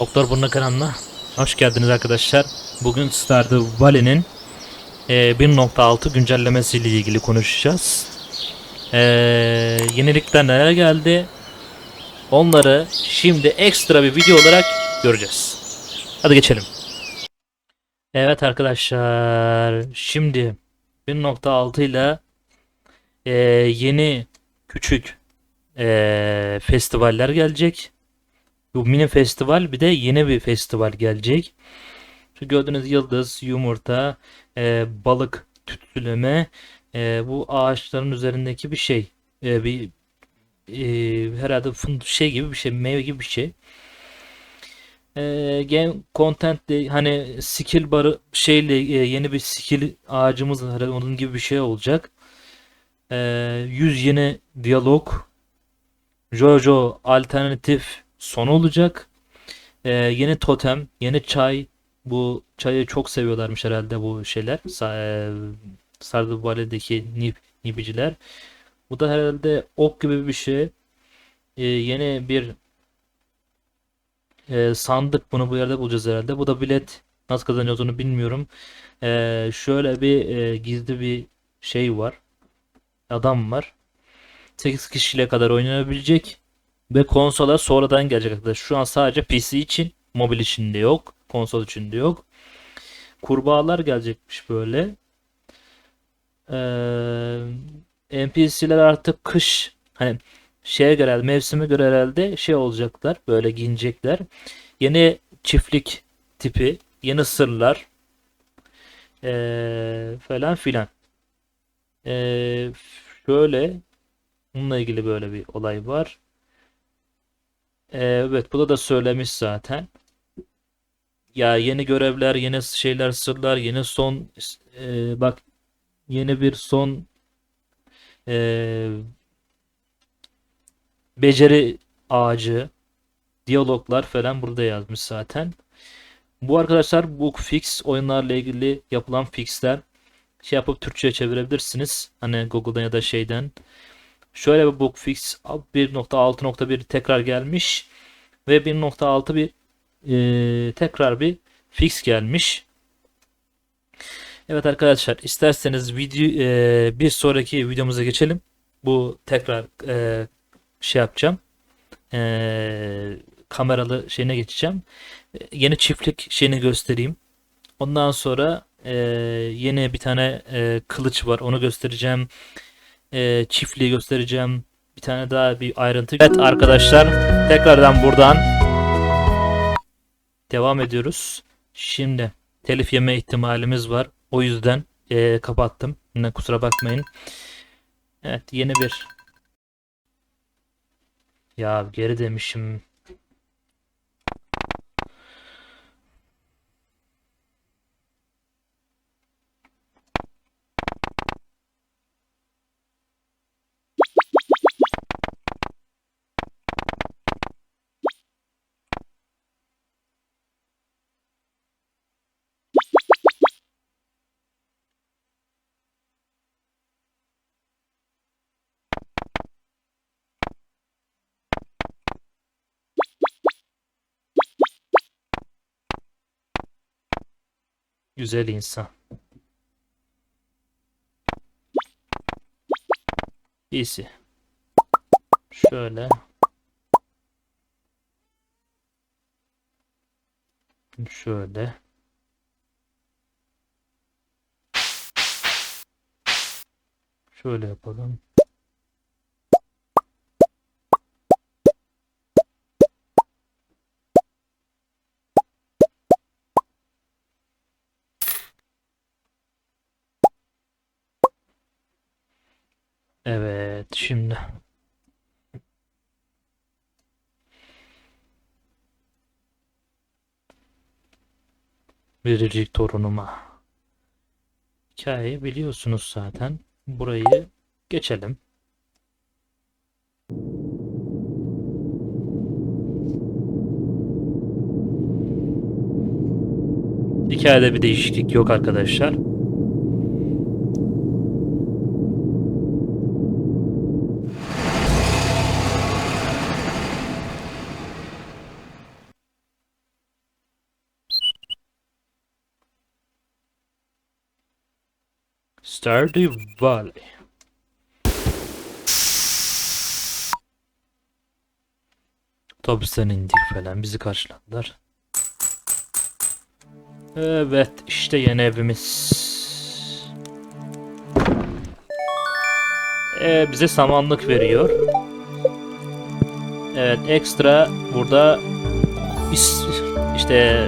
Doktor Burnu kanalına hoş geldiniz arkadaşlar. Bugün Stardew Valley'nin e, 1.6 güncellemesiyle ilgili konuşacağız. E, yenilikler neler geldi? Onları şimdi ekstra bir video olarak göreceğiz. Hadi geçelim. Evet arkadaşlar, şimdi 1.6 ile e, yeni küçük e, festivaller gelecek. Bu mini festival bir de yeni bir festival gelecek. Şu gördüğünüz yıldız, yumurta, e, balık tütsüleme e, bu ağaçların üzerindeki bir şey. E, bir e, herhalde şey gibi bir şey, meyve gibi bir şey. E, game content de hani skill barı şeyle e, yeni bir skill ağacımız. Herhalde onun gibi bir şey olacak. E, 100 yeni diyalog. Jojo alternatif son olacak. Ee, yeni totem, yeni çay. Bu çayı çok seviyorlarmış herhalde bu şeyler. E, Stardew Valley'deki nip, nipiciler. Bu da herhalde ok gibi bir şey. Ee, yeni bir e, sandık. Bunu bu yerde bulacağız herhalde. Bu da bilet. Nasıl kazanıyoruz onu bilmiyorum. Ee, şöyle bir e, gizli bir şey var. Adam var. 8 kişiyle kadar oynanabilecek. Ve konsola sonradan gelecek arkadaşlar. Şu an sadece PC için, mobil için de yok. Konsol için de yok. Kurbağalar gelecekmiş böyle. Ee, NPC'ler artık kış hani şeye göre mevsime göre herhalde şey olacaklar. Böyle giyinecekler. Yeni çiftlik tipi, yeni sırlar ee, falan filan. Ee, şöyle bununla ilgili böyle bir olay var. Ee, Evet, bunu da söylemiş zaten. Ya yeni görevler, yeni şeyler, sırlar, yeni son e, bak yeni bir son e, beceri ağacı, diyaloglar falan burada yazmış zaten. Bu arkadaşlar book fix oyunlarla ilgili yapılan fixler şey yapıp Türkçe'ye çevirebilirsiniz. Hani Google'dan ya da şeyden. Şöyle bir book fix 1.6.1 tekrar gelmiş ve 1.6 bir e, tekrar bir fix gelmiş. Evet arkadaşlar isterseniz video e, bir sonraki videomuza geçelim. Bu tekrar e, şey yapacağım. E, kameralı şeyine geçeceğim. E, yeni çiftlik şeyini göstereyim. Ondan sonra e, yeni bir tane e, kılıç var. Onu göstereceğim e, çiftliği göstereceğim. Bir tane daha bir ayrıntı. Evet arkadaşlar tekrardan buradan devam ediyoruz. Şimdi telif yeme ihtimalimiz var. O yüzden e, kapattım. Yine kusura bakmayın. Evet yeni bir ya geri demişim. Güzel insan. İyisi. Şöyle. Şöyle. Şöyle yapalım. Evet, şimdi. Biricik torunuma. Hikayeyi biliyorsunuz zaten. Burayı geçelim. Hikayede bir değişiklik yok arkadaşlar. Stardew Valley. Otobüsten indik falan bizi karşıladılar. Evet işte yeni evimiz. Ee, bize samanlık veriyor. Evet ekstra burada işte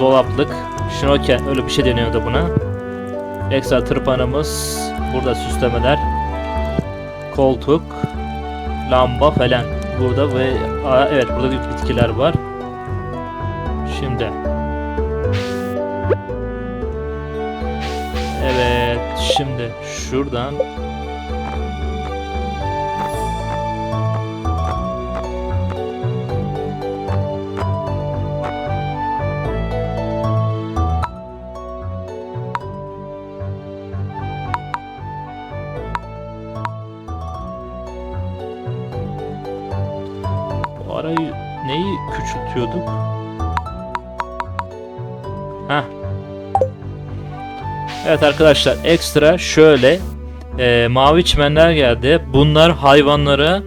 dolaplık, şnoken öyle bir şey deniyordu buna. Ekstra tırpanımız, burada süslemeler, koltuk, lamba falan burada ve aa, evet burada bitkiler var. Şimdi Evet şimdi şuradan küçültüyorduk? Heh. Evet arkadaşlar ekstra şöyle e, mavi çimenler geldi. Bunlar hayvanlara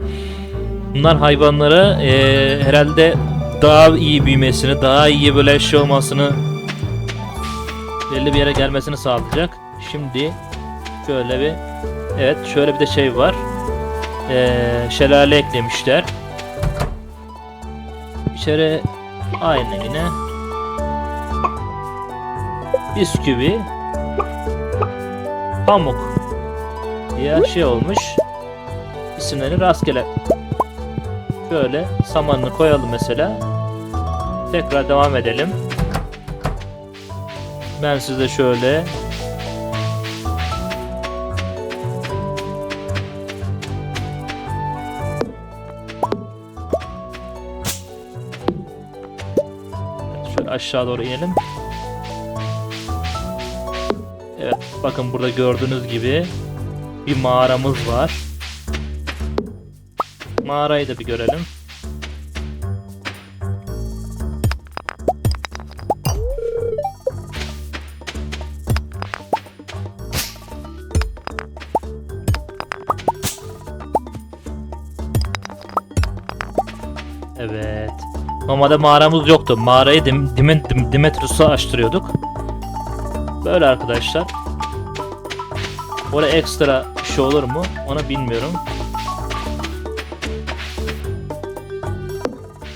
bunlar hayvanlara e, herhalde daha iyi büyümesini, daha iyi böyle şey olmasını belli bir yere gelmesini sağlayacak. Şimdi şöyle bir evet şöyle bir de şey var. E, şelale eklemişler. İçeri aynı yine. Bisküvi. Pamuk. Ya şey olmuş. İsimleri rastgele. Şöyle samanını koyalım mesela. Tekrar devam edelim. Ben size şöyle Şöyle aşağı doğru inelim. Evet bakın burada gördüğünüz gibi bir mağaramız var. Mağarayı da bir görelim. Normalde mağaramız yoktu. Mağarayı Dim Dim Dim Dimetrus'a açtırıyorduk. Böyle arkadaşlar. Oraya ekstra bir şey olur mu? Onu bilmiyorum.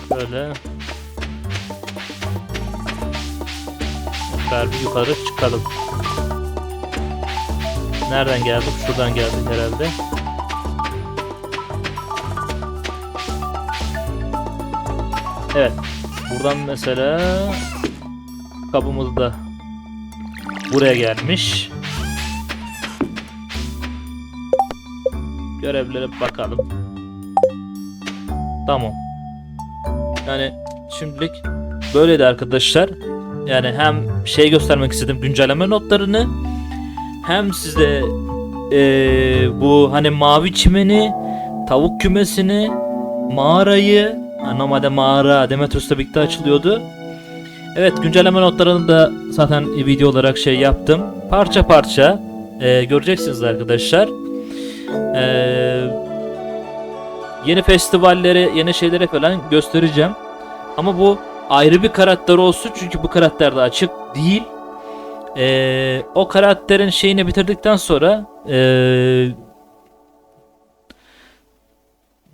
Böyle. Tekrar bir yukarı çıkalım. Nereden geldik? Şuradan geldik herhalde. Evet. Buradan mesela kabımız da buraya gelmiş. Görevlere bakalım. Tamam. Yani şimdilik böyleydi arkadaşlar. Yani hem şey göstermek istedim güncelleme notlarını hem size eee, bu hani mavi çimeni, tavuk kümesini, mağarayı ha, normalde mağara Demetrius'la birlikte açılıyordu. Evet güncelleme notlarını da zaten video olarak şey yaptım. Parça parça eee, göreceksiniz arkadaşlar. Eee, yeni festivalleri, yeni şeylere falan göstereceğim. Ama bu ayrı bir karakter olsun çünkü bu karakter de açık değil. Ee, o karakterin şeyini bitirdikten sonra ee,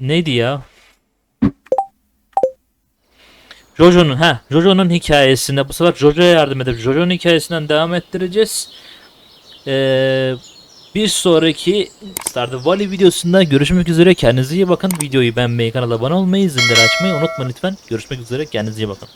neydi ya? Jojo'nun ha Jojo'nun hikayesinde bu sefer Jojo'ya yardım edip Jojo'nun hikayesinden devam ettireceğiz. Ee, bir sonraki Stardew Valley videosunda görüşmek üzere. Kendinize iyi bakın. Videoyu beğenmeyi, kanala abone olmayı, zilleri açmayı unutmayın lütfen. Görüşmek üzere. Kendinize iyi bakın.